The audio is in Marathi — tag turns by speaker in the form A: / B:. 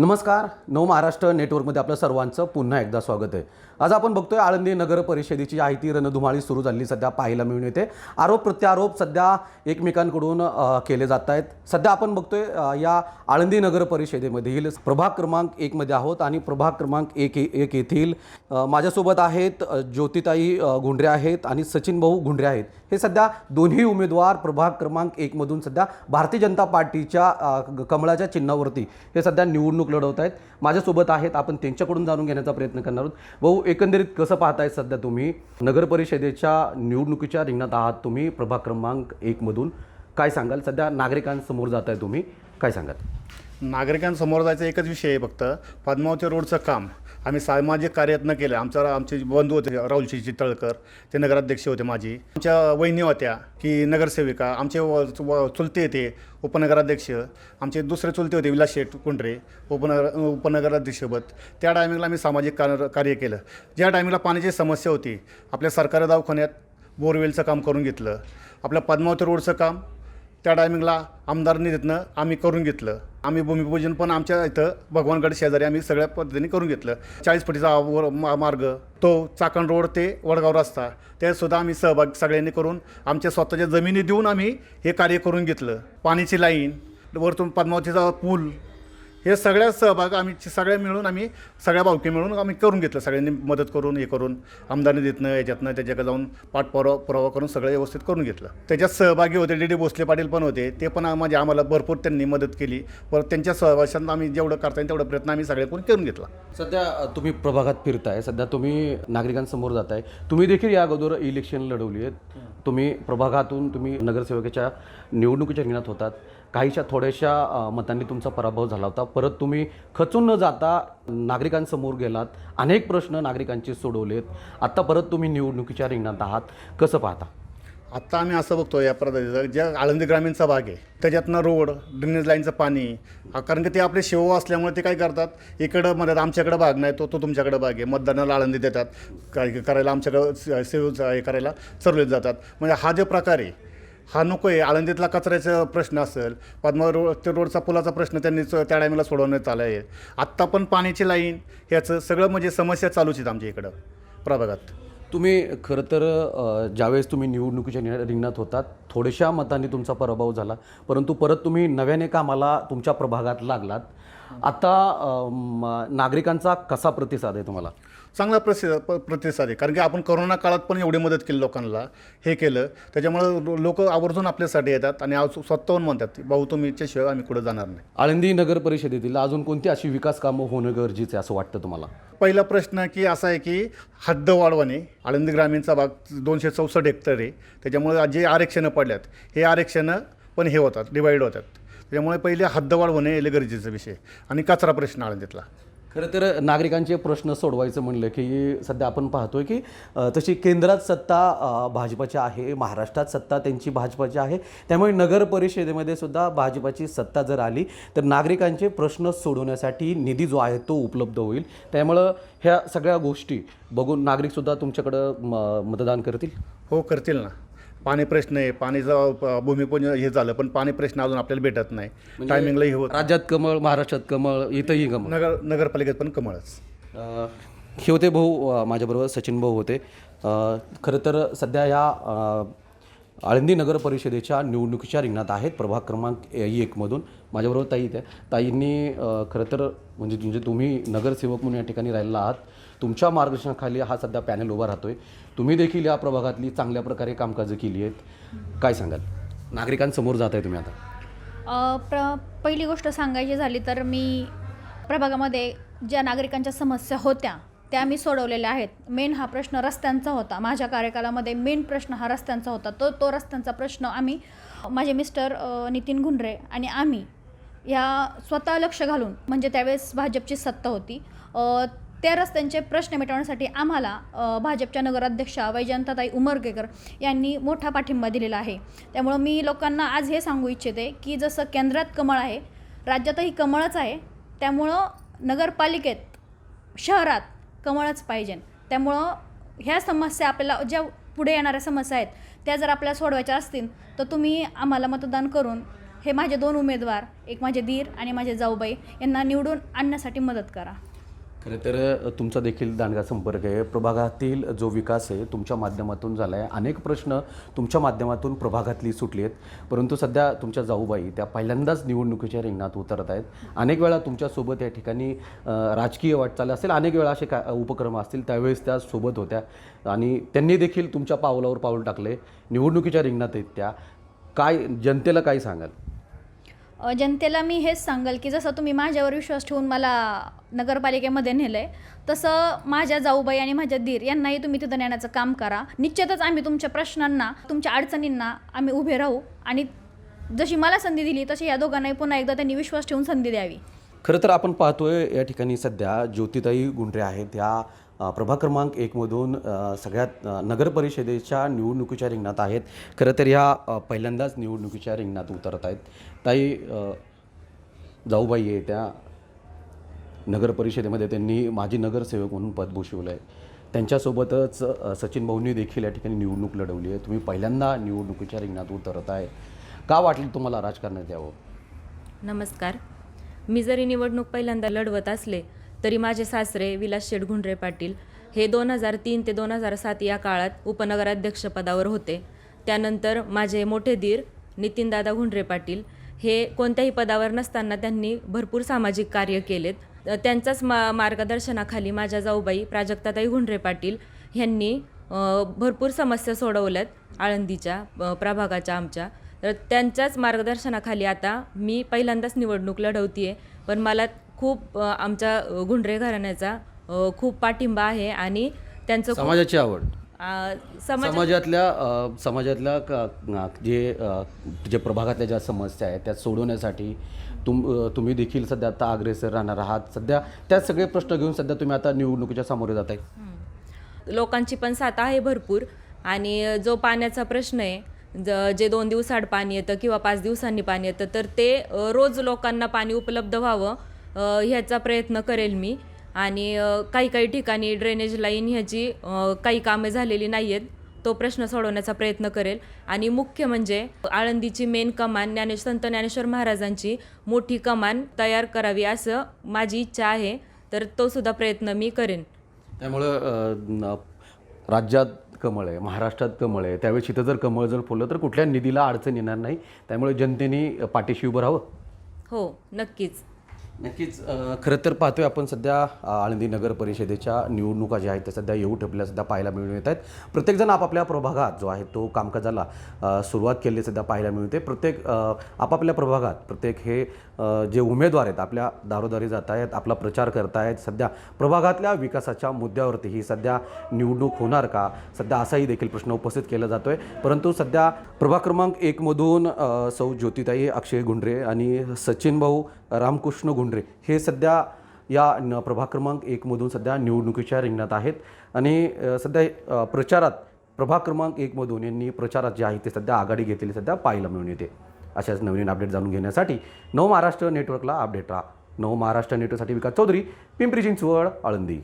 A: नमस्कार. नव महाराष्ट्र नेटवर्कमध्ये आपलं सर्वांचं पुन्हा एकदा स्वागत आहे. आज आपण बघतोय आळंदी नगर परिषदेची आहे ती रणधुमाळी सुरू झाली सध्या पाहायला मिळून येते. आरोप प्रत्यारोप सध्या एकमेकांकडून केले जात आहेत. सध्या आपण बघतोय या आळंदी नगर परिषदेमधील प्रभाग क्रमांक एकमध्ये आहोत आणि प्रभाग क्रमांक एक एक येथील माझ्यासोबत आहेत ज्योतिताई घुंडरे आहेत आणि सचिन भाऊ घुंडरे आहेत. हे सध्या दोन्ही उमेदवार प्रभाग क्रमांक एकमधून सध्या भारतीय जनता पार्टीच्या कमळाच्या चिन्हावरती हे सध्या निवडणूक लढवत आहेत. माझ्यासोबत आहेत आपण त्यांच्याकडून जाणून घेण्याचा प्रयत्न करणार आहोत. भाऊ एकंदरीत कसं पाहताय सध्या तुम्ही? नगर परिषदेच्या निवडणुकीच्या रिंगणात आहात तुम्ही प्रभाग क्रमांक एकमधून काय सांगाल? सध्या नागरिकांसमोर जात आहे तुम्ही. काय सांगाल?
B: नागरिकांसमोर जायचा एकच विषय आहे फक्त. पद्मावती रोडचं काम. आम्ही सामाजिक कार्यातनं केलं. आमचा आमचे बंधू होते राहुलशी चितळकर ते नगराध्यक्ष होते माझी आमच्या वहिनी होत्या की नगरसेविका. आमचे व- व- चुलते होते उपनगराध्यक्ष. आमचे दुसरे चुलते होते विलास शेठ कुंडरे उपनगर उपनगराध्यक्षपद. त्या टायमिंगला आम्ही सामाजिक कार्य कार्य केलं. ज्या टायमिंगला पाण्याची समस्या होती आपल्या सरकारी दवाखान्यात बोरवेलचं काम करून घेतलं. आपल्या पद्मावती रोडचं काम त्या टायमिंगला आमदार निधीतनं आम्ही करून घेतलं. आम्ही भूमिपूजन पण आमच्या इथं भगवानगड शेजारी आम्ही सगळ्या पद्धतीने करून घेतलं. चाळीस फुटीचा वर मा- मार्ग तो चाकण रोड ते वडगाव रस्ता त्यातसुद्धा आम्ही सहभाग सगळ्यांनी करून आमच्या स्वतःच्या जमिनी देऊन आम्ही हे कार्य करून घेतलं. पाण्याची लाईन वरतून पद्मावतीचा पूल हे सगळ्या सहभाग आम्ही सगळ्या मिळून आम्ही सगळ्या भावकी मिळून आम्ही करून घेतलं सगळ्यांनी मदत करून हे करून आमदानी देतनं याच्यातनं त्याच्याकडे जाऊन पाठपुरावा पुरावा करून सगळं व्यवस्थित करून घेतलं. त्याच्यात सहभागी होते डी डी भोसले पाटील पण होते ते पण म्हणजे आम्हाला भरपूर त्यांनी मदत केली. परत त्यांच्या सहभाषांत आम्ही जेवढं करता येईल तेवढा प्रयत्न आम्ही सगळे करून घेतला.
A: सध्या तुम्ही प्रभागात फिरताय सध्या तुम्ही नागरिकांसमोर जाताय. तुम्ही देखील या अगोदर इलेक्शन लढवली आहेत. तुम्ही प्रभागातून तुम्ही नगरसेवकेच्या निवडणुकीच्या रिंगणात होतात. काहीशा थोड्याशा मतांनी तुमचा पराभव झाला होता. परत तुम्ही खचून न जाता नागरिकांसमोर गेलात. अनेक प्रश्न नागरिकांचे सोडवलेत. आत्ता परत तुम्ही निवडणुकीच्या रिंगणात आहात. कसं पाहता?
B: आत्ता आम्ही असं बघतो या पद्धतीचं ज्या आळंदी ग्रामीणचा भाग आहे त्याच्यातनं रोड ड्रेनेज लाईनचं पाणी कारण की ते आपले शेव असल्यामुळे ते काय करतात इकडं म्हणतात आमच्याकडं भाग नाही तो तो तुमच्याकडं भाग आहे. मतदानाला आळंदी देतात काय करायला आमच्याकडं स- सेव हे करायला चरवले जातात. म्हणजे हा जो प्रकार आहे हा नको आहे आळंदीतला कचऱ्याचा प्रश्न असेल पद्मा रोड ते रोडचा पुलाचा प्रश्न त्यांनी त्या टायमाला सोडवण्यात आला आहे. आत्ता पण पाण्याची लाईन ह्याचं सगळं म्हणजे समस्या चालूच आहेत आमच्या इकडं प्रभागात.
A: तुम्ही खरं तर ज्यावेळेस तुम्ही निवडणुकीच्या नि- रिंगणात होतात थोड्याशा मतांनी तुमचा पराभव झाला. परंतु परत तुम्ही नव्याने कामाला तुमच्या प्रभागात लागलात. आता म, नागरिकांचा कसा प्रतिसाद आहे तुम्हाला?
B: चांगला प्रसि प- प्रतिसाद आहे. कारण की आपण करोना काळात पण एवढी मदत केली लोकांना हे केलं. त्याच्यामुळं लोक आवर्जून आपल्यासाठी येतात आणि आज स्वतःहून म्हणतात भाऊ तुम्हीच्याशिवाय आम्ही कुठं जाणार नाही.
A: आळंदी नगर परिषदेतील अजून कोणती अशी विकास कामं होणं गरजेचं आहे असं वाटतं तुम्हाला?
B: पहिला प्रश्न की असा आहे की हद्द वाढवणे. आळंदी ग्रामीणचा भाग दोनशे चौसष्ट हेक्टर आहे. त्याच्यामुळे जे आरक्षणं पडल्यात हे आरक्षणं पण हे होतात डिवाईड होतात. त्याच्यामुळे पहिले हद्द वाढवणे हे गरजेचा विषय आणि कचरा प्रश्न आळंदीतला.
A: खरं तर नागरिकांचे प्रश्न सोडवायचं म्हणलं की सध्या आपण पाहतोय की तशी केंद्रात सत्ता भाजपाची आहे महाराष्ट्रात सत्ता त्यांची भाजपाची आहे. त्यामुळे नगर परिषदेमध्ये सुद्धा भाजपाची सत्ता जर आली तर नागरिकांचे प्रश्न सोडवण्यासाठी निधी जो आहे तो उपलब्ध होईल. त्यामुळं ह्या सगळ्या गोष्टी बघून नागरिकसुद्धा तुमच्याकडं म- मतदान करतील?
B: हो करतील ना. पाणी प्रश्न आहे पाणीचं भूमिपूजन हे झालं पण पाणी प्रश्न अजून आपल्याला भेटत नाही. टायमिंगला हे होत.
A: राज्यात कमळ महाराष्ट्रात कमळ इथंही कमळ.
B: नगर नगरपालिकेत पण कमळच.
A: अ, हे होते भाऊ अ, माझ्याबरोबर सचिन भाऊ होते. अ, खरं तर सध्या या अ, आळंदी नगर परिषदेच्या निवडणुकीच्या रिंगणात आहेत. प्रभाग क्रमांक एकमधून माझ्याबरोबर ताई इथे ताईंनी अ, खरं तर म्हणजे म्हणजे तुम्ही नगरसेवक म्हणून या ठिकाणी राहिलेला आहात. तुमच्या मार्गदर्शनाखाली हा सध्या पॅनल उभा राहतोय. तुम्ही देखील या प्रभागातली चांगल्या प्रकारे कामकाजं केली आहेत. काय सांगाल? नागरिकांसमोर जात आहे तुम्ही आता.
C: प्र पहिली गोष्ट सांगायची झाली तर मी प्रभागामध्ये ज्या नागरिकांच्या समस्या होत्या त्या मी सोडवलेल्या आहेत. मेन हा प्रश्न रस्त्यांचा होता. माझ्या कार्यकालामध्ये मेन प्रश्न हा रस्त्यांचा होता. तो तो रस्त्यांचा प्रश्न आम्ही माझे मिस्टर नितीन गुंडरे आणि आम्ही ह्या स्वतः लक्ष घालून म्हणजे त्यावेळेस भाजपची सत्ता होती त्या रस्त्यांचे प्रश्न मिटवण्यासाठी आम्हाला भाजपच्या नगराध्यक्षा वैजयंताताई उमरगेकर यांनी मोठा पाठिंबा दिलेला आहे. त्यामुळं मी लोकांना आज हे सांगू इच्छिते की जसं केंद्रात कमळ आहे राज्यातही कमळच आहे त्यामुळं नगरपालिकेत शहरात कमळच पाहिजे. त्यामुळं ह्या समस्या आपल्याला ज्या पुढे येणाऱ्या समस्या आहेत त्या जर आपल्याला सोडवायच्या असतील तर तुम्ही आम्हाला मतदान करून हे माझे दोन उमेदवार एक माझे दीर आणि माझे जाऊबाई यांना निवडून आणण्यासाठी मदत करा.
A: खरं तर तुमचा देखील दांडगा संपर्क आहे. प्रभागातील जो विकास आहे तुमच्या माध्यमातून झाला आहे अनेक प्रश्न तुमच्या माध्यमातून प्रभागातली सुटली आहेत. परंतु सध्या तुमच्या जाऊबाई त्या पहिल्यांदाच निवडणुकीच्या रिंगणात उतरत आहेत. अनेक वेळा तुमच्यासोबत या ठिकाणी राजकीय वाटचाल असेल अनेक वेळा असे का उपक्रम असतील त्यावेळेस त्या सोबत होत्या. आणि त्यांनी देखील तुमच्या पावलावर पाऊल टाकले निवडणुकीच्या रिंगणात आहेत त्या. काय जनतेला काय सांगाल?
C: जनतेला मी हेच सांगेल की जसं तुम्ही माझ्यावर विश्वास ठेवून मला नगरपालिकेमध्ये नेलं आहे तसं माझ्या जाऊबाई आणि माझ्या दीर यांनाही तुम्ही तिथं नेण्याचं काम करा. निश्चितच आम्ही तुमच्या प्रश्नांना तुमच्या अडचणींना आम्ही उभे राहू आणि जशी मला संधी दिली तशी या दोघांनाही पुन्हा एकदा त्यांनी विश्वास ठेवून संधी द्यावी.
A: खरं तर आपण पाहतोय या ठिकाणी सध्या ज्योतिताई गुंडरे आहेत. या अ, प्रभाग क्रमांक एकमधून सगळ्यात नगरपरिषदेच्या नगर परिषदेच्या निवडणुकीच्या रिंगणात आहेत. खरं तर ह्या पहिल्यांदाच निवडणुकीच्या रिंगणात उतरत आहेत. ताई जाऊबाई आहे त्या. नगर परिषदेमध्ये त्यांनी माजी नगरसेवक म्हणून पद भूषवलं आहे त्यांच्यासोबतच सचिन भाऊंनी देखील या ठिकाणी निवडणूक लढवली आहे. तुम्ही पहिल्यांदा निवडणुकीच्या रिंगणात उतरत आहे का वाटलं तुम्हाला राजकारणात यावं?
D: नमस्कार. मी जरी निवडणूक पहिल्यांदा लढवत असले तरी माझे सासरे विलास शेटगुंडरे पाटील हे दोन हजार तीन ते दोन हजार सात या काळात उपनगराध्यक्षपदावर होते. त्यानंतर माझे मोठे दीर नितीनदादा घुंडरे पाटील हे कोणत्याही पदावर नसताना त्यांनी भरपूर सामाजिक कार्य केलेत. त्यांचाच मा मार्गदर्शनाखाली माझ्या जाऊबाई प्राजक्ताताई घुंडरे पाटील ह्यांनी भरपूर समस्या सोडवल्यात आळंदीच्या प्रभागाच्या आमच्या. तर त्यांच्याच मार्गदर्शनाखाली आता मी पहिल्यांदाच निवडणूक लढवती आहे पण मला खूप आमच्या अ, घुंडरे घराण्याचा खूप पाठिंबा आहे आणि त्यांचं
A: समाजाची आवड. समाजातल्या समाजातल्या जे जे प्रभागातल्या ज्या समस्या आहेत त्या सोडवण्यासाठी तुम तुम्ही देखील सध्या आता अग्रेसर राहणार आहात. सध्या त्या सगळे प्रश्न घेऊन सध्या तुम्ही आता निवडणुकीच्या सामोरे जात आहे
D: लोकांची पण साथ आहे भरपूर आणि जो पाण्याचा प्रश्न आहे ज जे दोन दिवसाआड पाणी येतं किंवा पाच दिवसांनी पाणी येतं तर ते रोज लोकांना पाणी उपलब्ध व्हावं ह्याचा प्रयत्न करेल मी. आणि काही काही ठिकाणी ड्रेनेज लाईन ह्याची काही कामे झालेली नाही आहेत तो प्रश्न सोडवण्याचा प्रयत्न करेल. आणि मुख्य म्हणजे आळंदीची मेन कमान ज्ञानेश संत ज्ञानेश्वर महाराजांची मोठी कमान तयार करावी असं माझी इच्छा आहे. तर तो सुद्धा प्रयत्न मी करेन.
A: त्यामुळं राज्यात कमळ आहे महाराष्ट्रात कमळ आहे. त्यावेळेस तिथं जर कमळ जर फुललं तर कुठल्या निधीला अडचण येणार नाही. त्यामुळे जनतेने पाठीशी उभं राहावं.
D: हो नक्कीच.
A: नक्कीच खरं तर पाहतोय आपण सध्या आळंदी नगर परिषदेच्या निवडणुका ज्या आहेत त्या सध्या येऊ ठेपल्या सध्या पाहायला मिळून येत आहेत. प्रत्येकजण आपापल्या प्रभागात जो आहे तो कामकाजाला सुरुवात केली सध्या पाहायला मिळते. प्रत्येक आपापल्या प्रभागात प्रत्येक हे जे उमेदवार आहेत आपल्या दारोदारी जात आहेत आपला प्रचार करतायत सध्या प्रभागातल्या विकासाच्या मुद्द्यावरती ही सध्या निवडणूक होणार का? सध्या असाही देखील प्रश्न उपस्थित केला जातोय. परंतु सध्या प्रभाग क्रमांक एकमधून सौ ज्योतिताई अक्षय गुंडरे आणि सचिन भाऊ रामकृष्ण गुंडरे हे सध्या या न प्रभाग क्रमांक एकमधून सध्या निवडणुकीच्या रिंगणात आहेत. आणि सध्या प्रचारात प्रभाग क्रमांक एकमधून यांनी प्रचारात जे आहे ते सध्या आघाडी घेतलेली सध्या पाहायला मिळून येते. अशाच नवीन अपडेट जाणून घेण्यासाठी नव महाराष्ट्र नेटवर्कला अपडेट राहा. नव महाराष्ट्र नेटवर्कसाठी विकास चौधरी पिंपरी चिंचवड आळंदी.